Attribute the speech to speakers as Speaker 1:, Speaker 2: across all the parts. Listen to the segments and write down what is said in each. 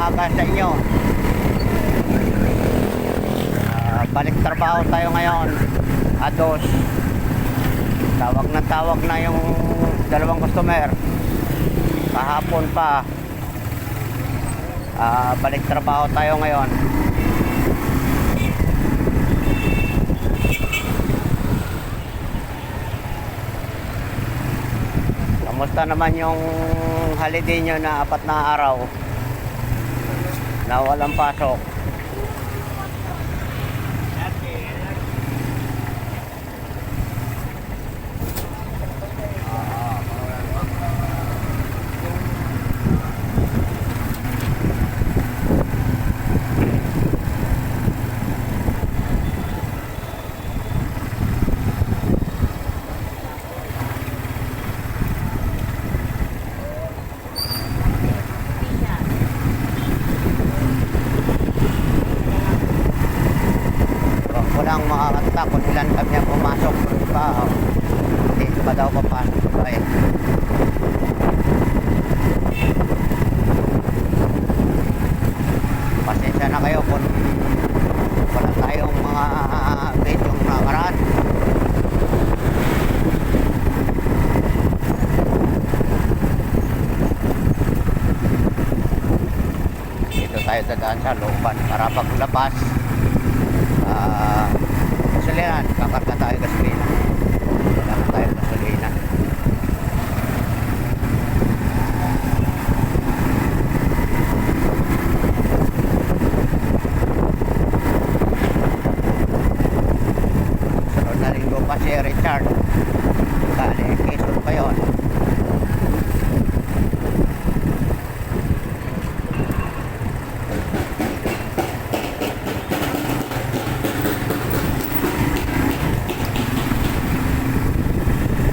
Speaker 1: aga sa inyo. Ah, balik trabaho tayo ngayon. Ados. Tawag na tawag na yung dalawang customer. Kahapon pa. Ah, balik trabaho tayo ngayon. Kamusta naman yung holiday nyo na apat na araw na walang pasok? Walang makakanta kung ilan kami ang pumasok. Pa, hindi pa daw papasok pa eh. Pasensya na kayo kung wala tayong mga video nakaraan. Dito dadaan sa looban para paglabas ah gasolinahan, kakarga tayo gasolina. Wala na tayo gasolina. Sunod na linggo pa si Richard. Kali, Quezon pa yun.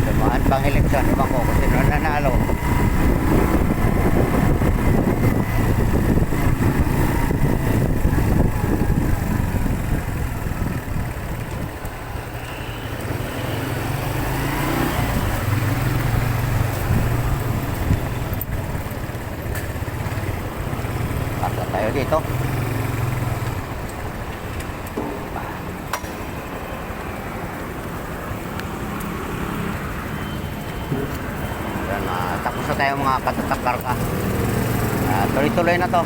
Speaker 1: Dumaan pang eleksyon, ewan ko kung sino nanalo. Pasa tayo dito. Yan, ah, tapos na tayo mga katatak-karka. Ah, tuloy-tuloy na to.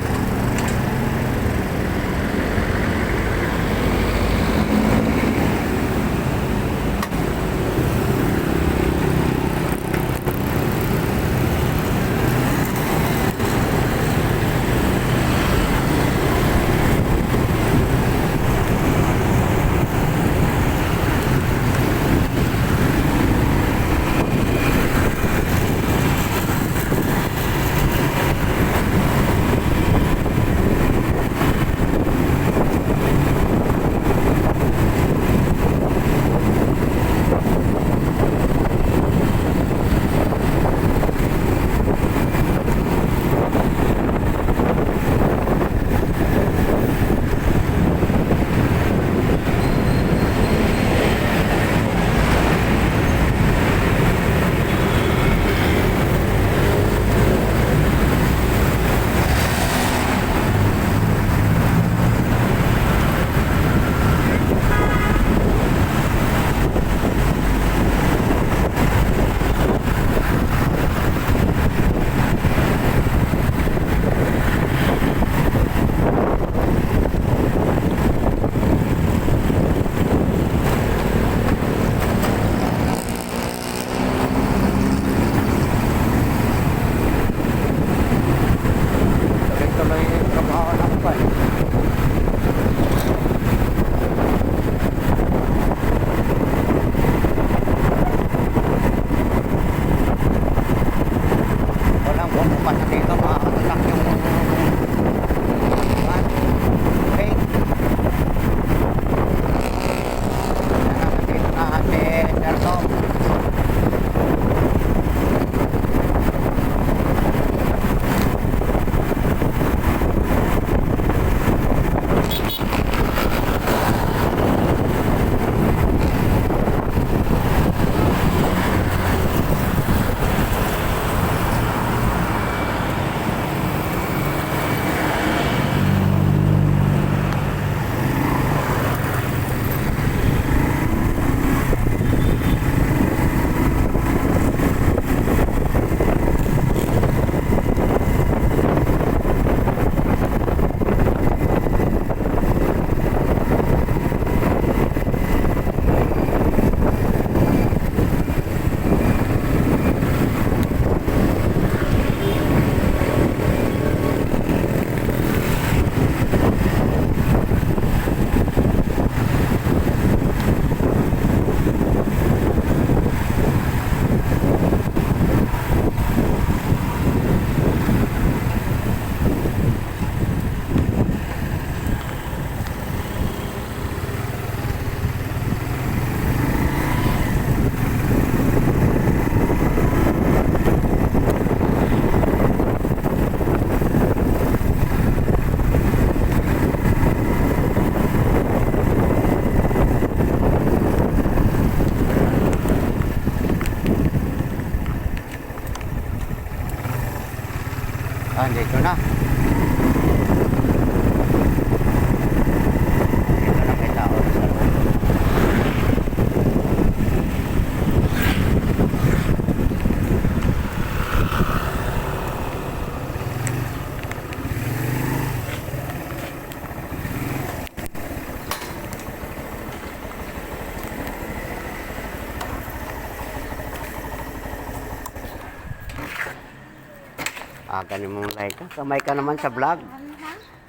Speaker 1: Ah, ganun mong like ka. Kamay ka naman sa vlog.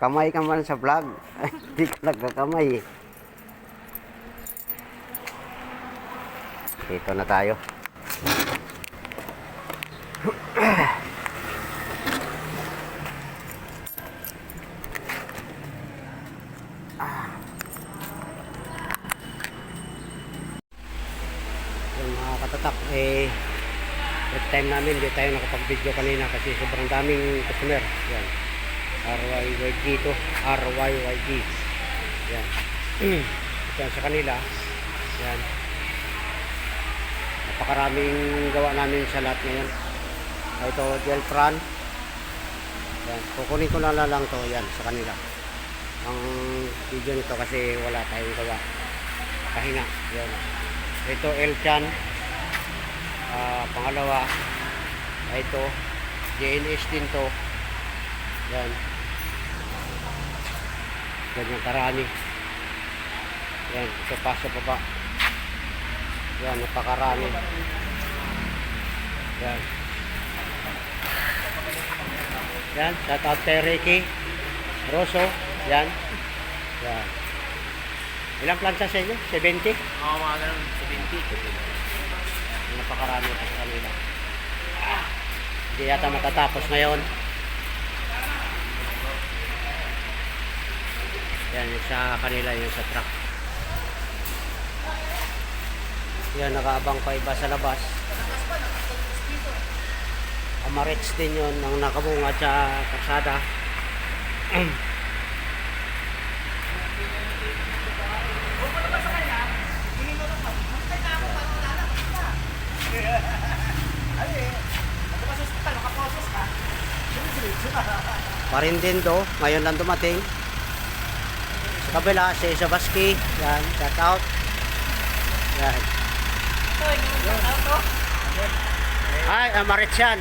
Speaker 1: Kamay ka naman sa vlog. Hindi ka nagkakamay eh. Dito na tayo. Yung mga katatak, eh, first time namin, di tayo nakapag-video kanina kasi sobrang daming customer. Yan. RYYG to. RYYG. Yan. Yan sa kanila. Yan. Napakaraming gawa namin sa lahat ngayon. Ito, gel fran. Yan. Kukunin ko na lang to. Yan, sa kanila. Ang video nito kasi wala tayong gawa. Pahinga. Yan. Ito, Elchan. Ah, pangalawa, ito, JNS din to. Yan. Ganyan karami. Yan, ito pa sa baba. Yan, napakarami. Yan. Yan, shout out kay Ricky. Rosso. Yan. Yan. Ilang plansa sa inyo? 70?
Speaker 2: Oo, mga ganun. 70.
Speaker 1: Napakarami pa sa kanila. Hindi yata matatapos ngayon. Yan, yung sa kanila, yung sa truck. Yan, nakaabang pa iba sa labas. Amarets din yun, ang nakabungad sa kalsada. Marindindo, ngayon lang dumating. Sa kabila, si Sabaski. Yan, shout out. Yan. Ay, Amarets yan.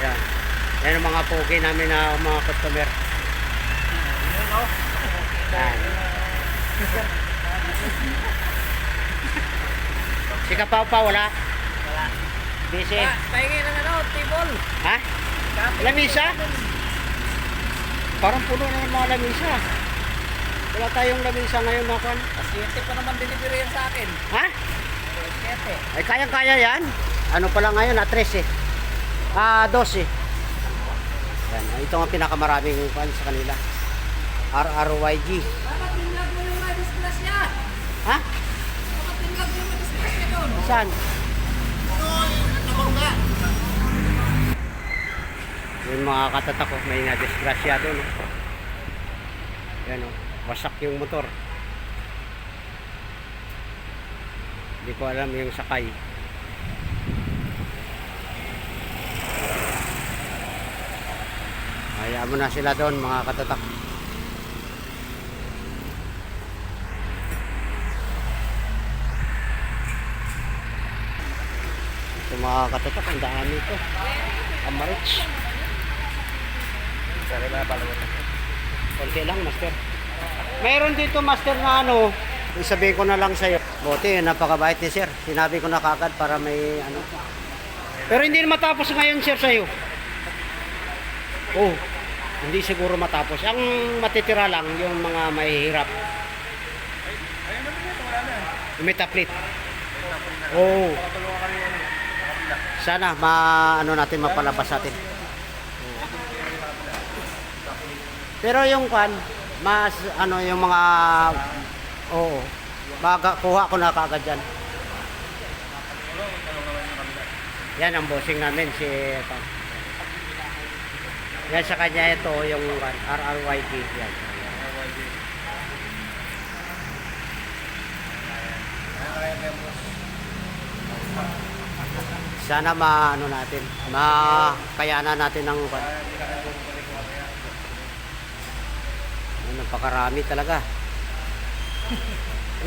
Speaker 1: Yan. Yan ang mga pogi namin na mga customer. Yan. Si Kapaw pa, wala?
Speaker 2: Wala.
Speaker 1: Busy.
Speaker 2: Ah, pahingi ng ano, table.
Speaker 1: Ha? Lamisa? Parang puno na ng mga lamisa. Wala tayong lamisa ngayon na kwan.
Speaker 2: Pasyente pa naman delivery yan sa akin.
Speaker 1: Ha?
Speaker 2: Pasyente.
Speaker 1: Ay, kayang-kaya yan. Ano pa lang ngayon, ah, 13 eh. Ah, 12 Yan, ito ang pinakamaraming kwan sa kanila. RRYG.
Speaker 2: Dapat tinlag mo yung mga disgrasya.
Speaker 1: Ha?
Speaker 2: Dapat tinlag mo yung mga disgrasya doon.
Speaker 1: Saan? Mga katatak ko, may na-disgrasya doon. oh. Yan o, wasak yung motor. Hindi ko alam yung sakay. Hayaan mo na sila doon mga katatak. Ito mga katatak, ang dami ito. Amarich.
Speaker 2: Sorry mga palawat.
Speaker 1: Konti lang, master. Mayroon dito, master, na ano, isabihin ko na lang sa'yo. Buti, napakabait ni sir. Sinabi ko na kagad para may ano. Pero hindi na matapos ngayon, sir, sa'yo. Oh, hindi siguro matapos. Ang matitira lang, yung mga mahihirap. Yung may taplit. Oh. Sana ma ano natin mapalabas natin. Pero yung kwan, mas ano yung mga oo. Baga, kuha ko na kagad yan. Yan ang bossing namin si ito. Yan sa kanya ito yung kwan, RRYG yan. Sana maano natin, makayanan natin ng Ay, napakarami talaga.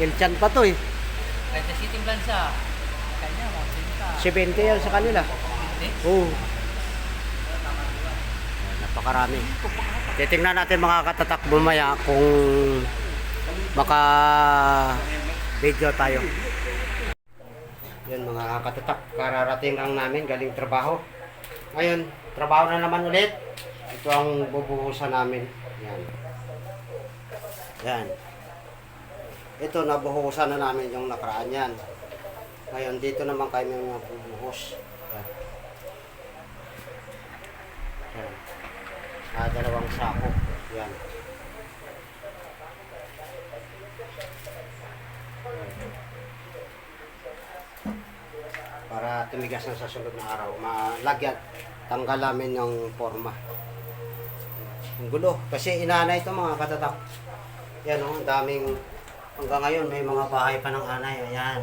Speaker 1: Ilchan pa to eh.
Speaker 2: Kahit sa City Blansa. Kanya, mga
Speaker 1: 70 yan sa kanila.
Speaker 2: Hindi?
Speaker 1: Oo. Ay, Napakarami. Titingnan natin mga katatak bumaya kung maka video tayo. Yan mga katatak, kararating lang namin galing trabaho. Ngayon, trabaho na naman ulit. Ito ang bubuhusan namin. Yan. Yan. Ito, nabuhusan na namin yung nakaraan yan. Ngayon, dito naman kami magbubuhos. Yan. Yan. Ah, dalawang sako. Yan. Para tumigas na sa sunod na araw. Malagyan. Tanggal namin yung forma. Ang gulo. Kasi inanay ito mga katatak. Yan o, ang daming hanggang ngayon may mga bahay pa ng anay. Ayan.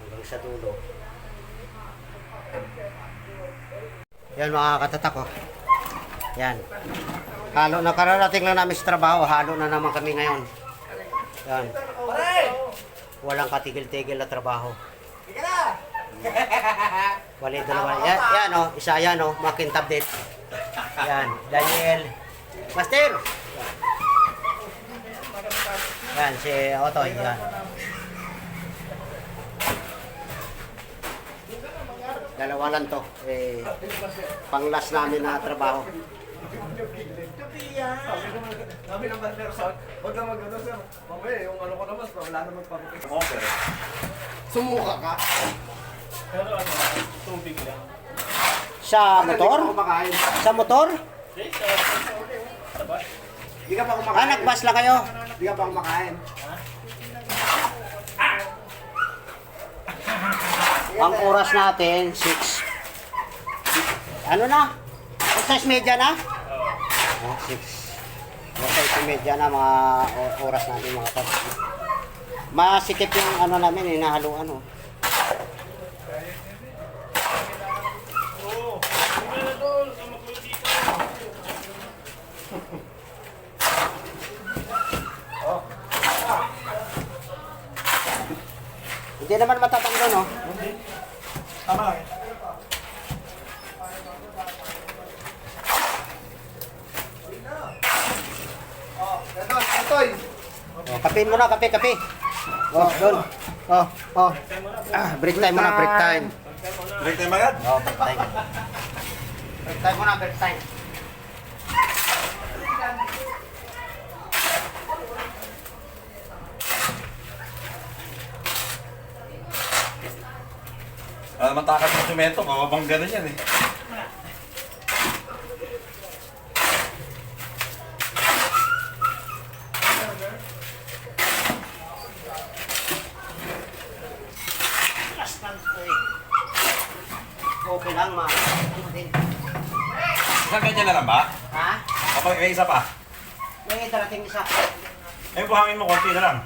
Speaker 1: Hanggang sa dulo. Yan mga katatak oh. Yan. Halo na kararating na namin sa trabaho. Halo na naman kami ngayon. Yan. Walang katigil-tigil na trabaho. Wala dalawa. Yan, yan oh, isa yan oh, makintab din. Yan, Daniel. Master! Yan, si Otoy, yan. Dalawa lang to. Eh, panglas namin na trabaho.
Speaker 3: Sabi ng banner, sir, huwag na mag-ano, sir. Mamaya, yung ano ko naman, wala naman pabukit. Okay. Sumuka ka? Pero ano, tubig lang.
Speaker 1: Sa motor?
Speaker 3: kumakain.
Speaker 1: Sa motor?
Speaker 3: Di ka pa
Speaker 1: Ah,
Speaker 3: kumakain.
Speaker 1: nagbas lang kayo.
Speaker 3: Di ka pa kumakain.
Speaker 1: Ang oras natin, 6. Ano na? 6 media na? Oh, 6. Basta media na mga o- oras natin mga kapatid. Masikip yung ano namin, hinahaluan oh. Hindi naman matatang doon, oh.
Speaker 3: Tama lang. Oh, itoy.
Speaker 1: Oh, kape muna, kape, kape. Oh, doon. Oh, oh. Ah, break time muna, break time.
Speaker 3: Break time agad?
Speaker 1: Oh, break time. Break time muna, break time.
Speaker 4: Ah, matakas ng semento, mababang ganun yan eh.
Speaker 1: Eh. Okay lang, ma. Ano din.
Speaker 4: Isang ganyan na lang ba?
Speaker 1: Ha?
Speaker 4: Kapag may isa pa.
Speaker 1: May darating isa.
Speaker 4: Ay, buhangin mo, konti na lang.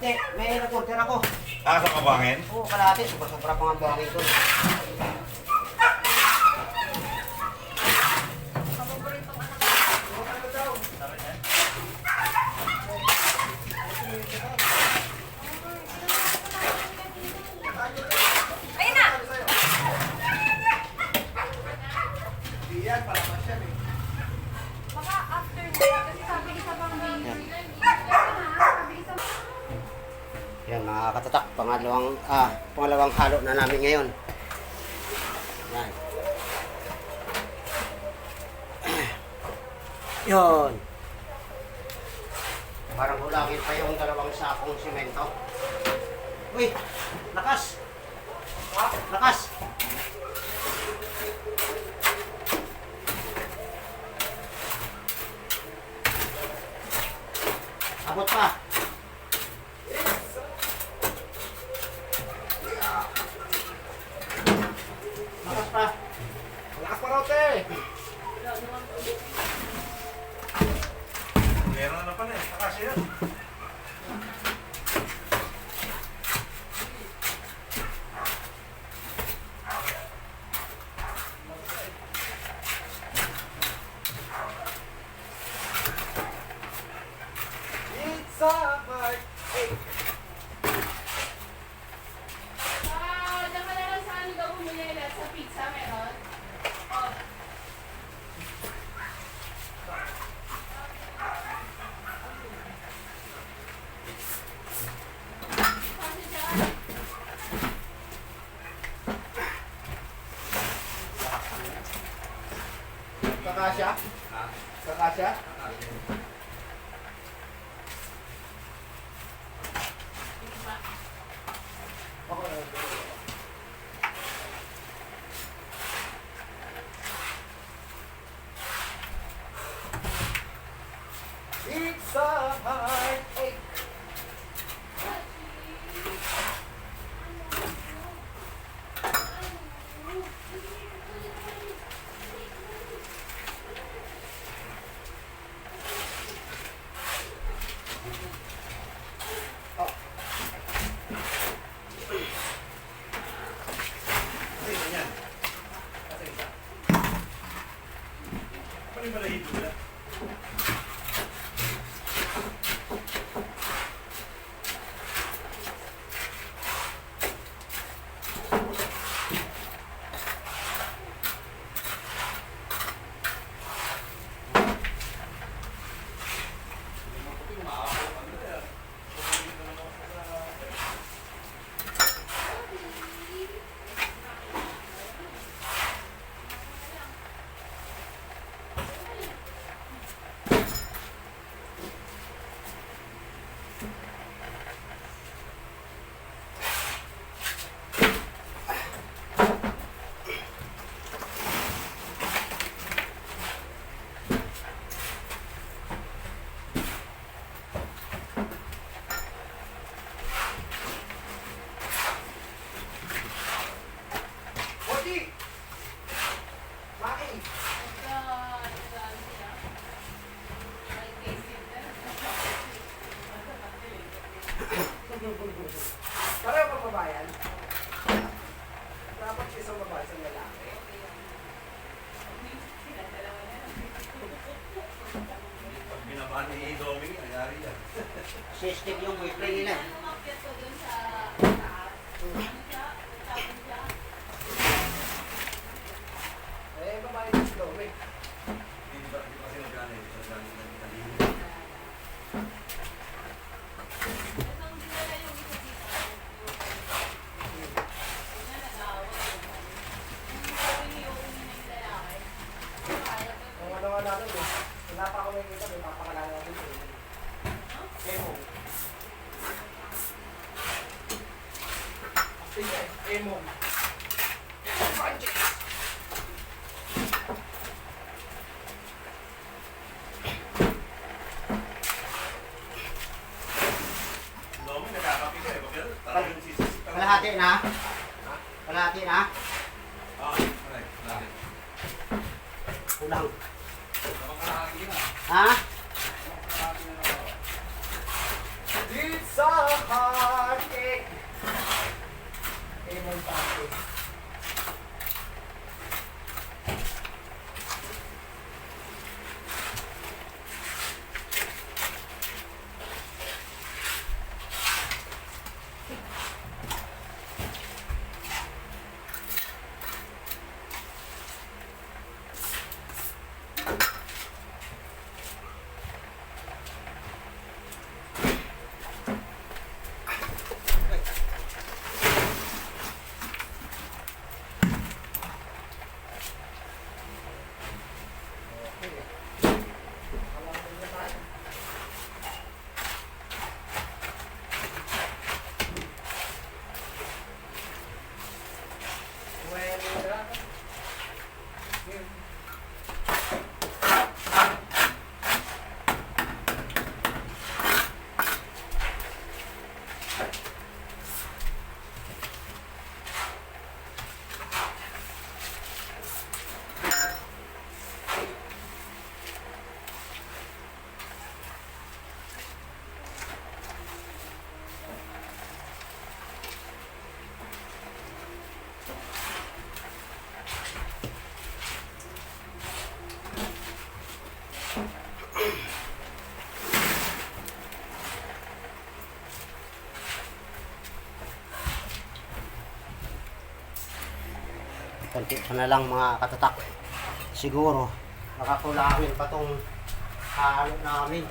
Speaker 1: Hindi, may reporter ako.
Speaker 4: Ah, sa kabuhangin?
Speaker 1: Oo, kalahati. Sobra-sobra pa nga buhangin ko.
Speaker 2: Ayun na! Baka after na, kasi sabi isa pang
Speaker 1: Yan.
Speaker 2: Sabi isa
Speaker 1: Yan, mga katatak. Pangalawang, ah, pangalawang halo na namin ngayon. Yan. Yun. Parang hulangin pa yung dalawang sakong simento. Uy, lakas. Lakas. Abot pa.
Speaker 3: Yeah.
Speaker 2: Ah, já. Kasi
Speaker 3: papakalanan mo. Wala pa ako nakikita, eh. may papakalanan mo. Eh. Emo. Sige, emo.
Speaker 4: Project.
Speaker 1: Kalahati na? Kalahati na? Pa na lang mga katatak. Siguro, makakulangin pa tong halo namin.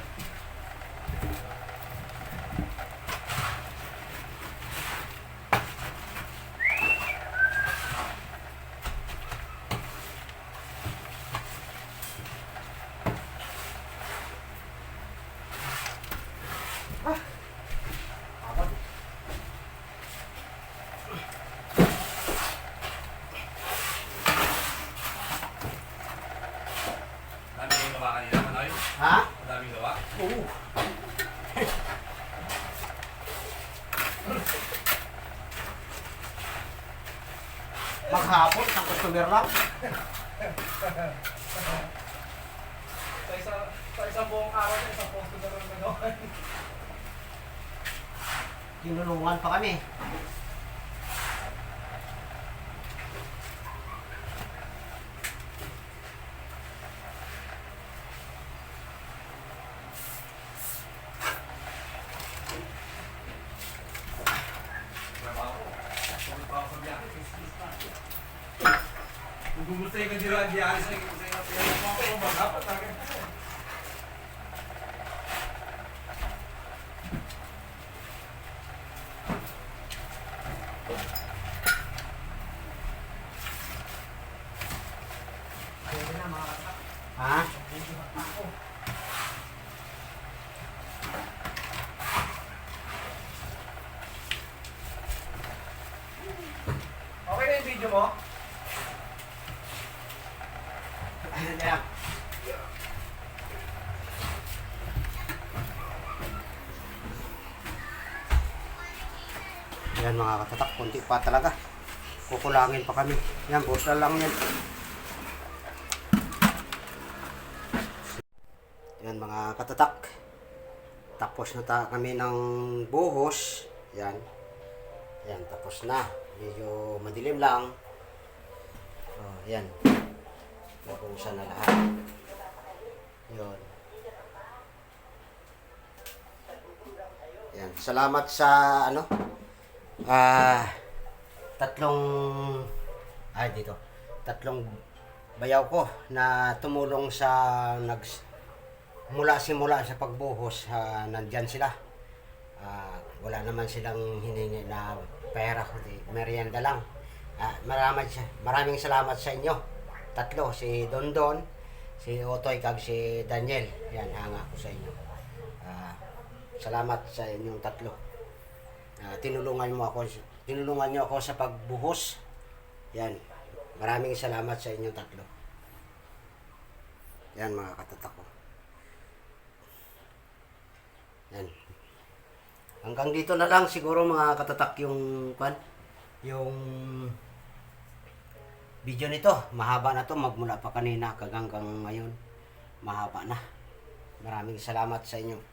Speaker 4: Daming gawa kanina, Manoy.
Speaker 1: Ha?
Speaker 4: Daming gawa.
Speaker 1: Oo. Maghapon, isang customer lang.
Speaker 3: Sa isa, sa isang buong araw na isang posto na rin nagawa.
Speaker 1: Tinulungan pa kami.
Speaker 4: Pagod pa ako sa biyahe. Kung gusto yung kandira ang biyahe sa iyo, sa iyo, sa iyo, sa iyo, dapat talaga.
Speaker 1: Ha?
Speaker 3: Okay na yung video mo?
Speaker 1: Ayun na lang. Yan mga katatak, konti pa talaga. Kukulangin pa kami. Yan, boss na lang yan. Yan mga katatak. Tapos na ta kami ng buhos. Yan. Yan, tapos na. Medyo madilim lang. Oh, yan. Nabuhusan na lahat. Yun. Yan. Salamat sa ano? Ah, tatlong ay dito. Tatlong bayaw ko na tumulong sa nag mula simula sa pagbuhos ah, nandyan sila. Ah, wala naman silang hiningi na pera kundi merienda lang. Ah, maraming maraming salamat sa inyo. Tatlo, si Dondon, si Otoy, kag si Daniel. Yan, hanga ko sa inyo. Ah, salamat sa inyong tatlo. Ah, tinulungan mo ako, tinulungan niyo ako sa pagbuhos. Yan. Maraming salamat sa inyong tatlo. Yan mga katatak ko. Yan. Hanggang dito na lang siguro mga katatak yung kwan, yung video nito. Mahaba na to magmula pa kanina hanggang ngayon. Mahaba na. Maraming salamat sa inyo.